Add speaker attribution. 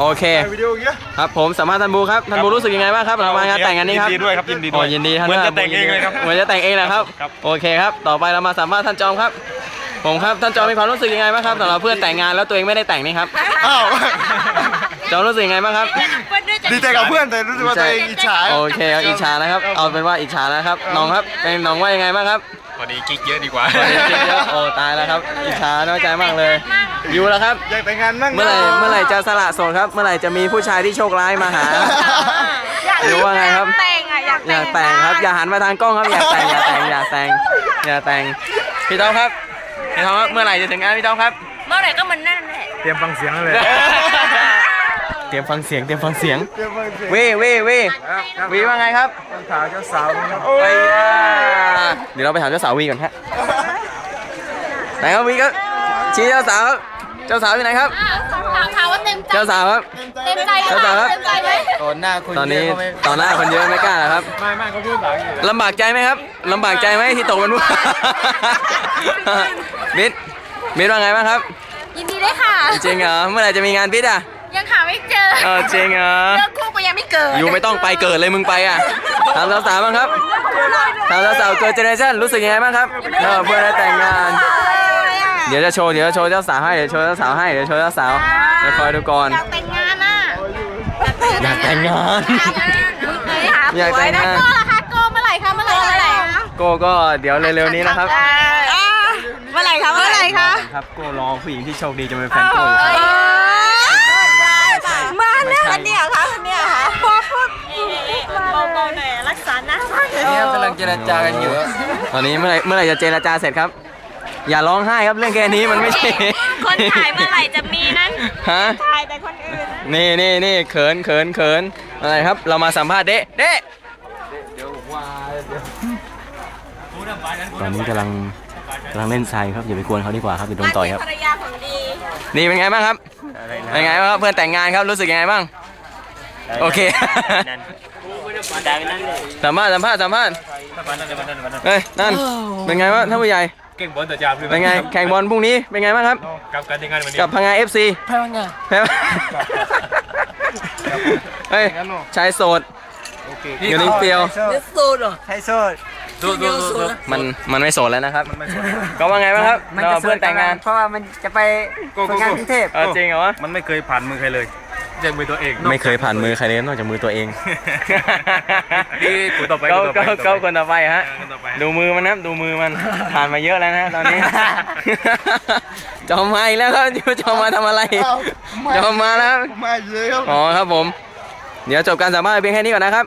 Speaker 1: โอเค
Speaker 2: วิดีโอเงี้ย
Speaker 1: ครับผมสัมภาษณ์ท่านบูครับท่านบูรู้สึกยังไงบ้างครับเรามางานแต่งงานนี้ครับ
Speaker 2: ยินดีด้วยครับยินดีด้วย
Speaker 1: โอ้ยินดีท่าน
Speaker 2: เหมือนจะแต่งเองเลยครับ
Speaker 1: เหมือนจะแต่งเองนะครับ
Speaker 2: ครับ
Speaker 1: โอเคครับต่อไปเรามาสัมภาษณ์ท่านจอมครับ ผมครับท่านจอมมีความรู้สึกยังไงบ้างครับสำหรับเพื่อนแต่งงานแล้วตัวเองไม่ได้แต่งนี่ครับ
Speaker 2: อ้าว
Speaker 1: จอมรู้สึกยังไงบ้างครับ
Speaker 2: ดีใจกับเพื่อนแต่รู้สึกว่าตัวเองอิจฉา
Speaker 1: โอเคครับอิจฉานะครับเอาเป็นว่าอิจฉานะครับน้องครับเป็นน้องว่ายังไงบ้างครับ
Speaker 2: พอดีกิ๊กเยอะดีกว่า
Speaker 1: จริงๆแล้วโอ้ตายแล้วครับอิจฉาน้อยใจมากเลย อยู่แล้วครับ
Speaker 2: อยากแต่งงานนั่ง
Speaker 1: เมื่อไหร่เมื่อไหร่จะสละโสดครับ เมื่อไหร่จะมีผู้ชายที่โชคร้ายมาหาหรือว่าไงครับ
Speaker 3: แต่งอะอยาก
Speaker 1: อยากแต่งครับ อย่าหันมาทางกล้องครับ อยากแต่ง อยากแต่ง อยากแต่ง อยากแต่ง พี่ต้อมครับ พี่ต้อมครับ เมื่อไหร่จะถึงงานพี่ต้อมครับ
Speaker 3: เมื่อไหร่ก็มันนั่นแหละ
Speaker 2: เตรียมฟังเสียงเลย
Speaker 1: เตรียมฟังเสียง เตรียมฟังเสียง
Speaker 2: เตรียมฟังเสียง
Speaker 1: วีวีวีวีว่าไงครับ
Speaker 2: สาวเจ้าสาวครับ
Speaker 1: ไปอะเดี๋ยวเราไปถามเจ้าสาววีก่อนฮะไหนครับวีครับชี้เจ้าสาวครับเจ้าสาวอยู่ไหนครับ
Speaker 3: ถามถามว่าเต็มใจ
Speaker 1: เจ้าสาวครับ
Speaker 3: เต็มใจ
Speaker 1: เจ้าสาวครับ
Speaker 3: เต็มใจไหม
Speaker 2: ตอนหน้าคุณ
Speaker 1: ตอนนี้ต่อหน้าคนเยอะไม่กล้าเหรอครับ
Speaker 2: ไม่ไม่เขาพูดภาษาอังกฤษ
Speaker 1: ลำบากใจไหมครับลำบากใจไหมที่ตกเป็นผู้บิดบิดว่าไงบ้างครับ
Speaker 3: ยินดีด้วยค่ะ
Speaker 1: จริงเหรอเมื่อไหร่จะมีงานบิดอะ
Speaker 3: ยังหาไม่เจอ
Speaker 1: เออจริงเหรอ
Speaker 3: เรื่องคู่ก็ ยังไม่เกิด
Speaker 1: อยู่ไม่ต้องไปเกิดเลยมึงไปอะถามสาวๆบ้างครับถามสาวๆเกิดเจเนอเรชั่นรู้สึกยังไงบ้างครับเออเพื่อนได้แต่งงาน เดี๋ยวจะโชว์เดี๋ยวจะโชว์เจ้าสาวให้เดี๋ยวโชว์เจ้าสาวให้เดี๋ยวโชว์เจ้าสาวเดี๋ยวคอยดูก่อน
Speaker 3: อยากแต่งงานอะ
Speaker 1: อยากแต่งงานอยากแต่งงาน
Speaker 3: โก้ล่ะคะโก้เมื่อไหร่คะเมื่อไหร่เมื่อไหร่
Speaker 1: โก้ก็เดี๋ยวเร็วๆนี้นะครับ
Speaker 3: เมื่อไหร่คะเมื่อไหร่คะ
Speaker 1: ครับโก้รอผู้หญิงที่โชคดีจะเป็นแฟนโก้อยู่ครับ
Speaker 3: มาเนี่ยคนเนี้ยค่ะคนเนี้ยค่ะพอพูดเบาๆหน่อยรักษาหน้า
Speaker 2: เนี่ยกำลังเจรจากันอยู่
Speaker 1: ตอนนี้เมื่อไหร่เมื่อไหร่จะเจรจาเสร็จครับ อย่าร้องไห้ครับเรื่องแค่นี้มันไม่ใช่
Speaker 3: คนถ่ายเมื่อไหร่จะมีนั้น
Speaker 1: ฮะ
Speaker 3: ถ่ายแต่คนอื่น
Speaker 1: นี่นี่นี่เขินเขินเขินอะไรครับ เรามาสัมภาษณ์เดะเดะตอนนี้กำลังกำลังเล่นทรายครับอย่าไปกวนเขาดีกว่าครับเดี๋ยวโดนต่อยครับ
Speaker 3: ภรรยาของดี
Speaker 1: นี่เป็นไงบ้างครับเป็นไงบ้างครับเพื่อนแต่งงานครับรู้สึกยังไงบ้างโอเคสัมภาษณ์สัมภาษณ์สัมภาษณ์ เฮ้ยนั่นเป็นไงบ้างท่านผู้ใหญ่
Speaker 2: เก่งบอลแต่จาม
Speaker 1: เป็นไงแข่งบอลพรุ่งนี้เป็นไงบ้างครับ
Speaker 2: กับการแต่งงานวันนี้
Speaker 1: กับพังงาเอฟซี
Speaker 3: แพ้ไง
Speaker 1: แพ้เฮ้ยชายโสดอยู่นิ่งเปรียว
Speaker 3: โซดเหรอ
Speaker 2: ใช่โซดดูดูดู
Speaker 1: มันมันไม่โสดแล้วนะครับก็ว่าไงบ้างครับเราเพื่อนแต่งงาน
Speaker 4: เพราะว่ามันจะไปฝึกงานกรุงเทพ
Speaker 1: เออจริงเหรอวะ
Speaker 2: มันไม่เคยผ่านมือใครเลย เจงมือตัวเอง
Speaker 1: ไม่เคยผ่านมือใครเลยนอกจากมือตัวเอง
Speaker 2: นี่คนต่อไป
Speaker 1: ก็
Speaker 2: คนต่อไป
Speaker 1: ก็ก็คนต่อไปฮะ
Speaker 2: คนต่อไป
Speaker 1: ดูมือมันนะดูมือมัน ผ่านมาเยอะแล้วนะตอนนี้ จอมมาอีกแล้วครับจอมมาทำอะไร จอมมาแล้วครับ
Speaker 2: มาเยอะครับ
Speaker 1: อ๋อครับผม เดี๋ยวจบการสัมภาษณ์เพียงแค่นี้ก่อนนะครับ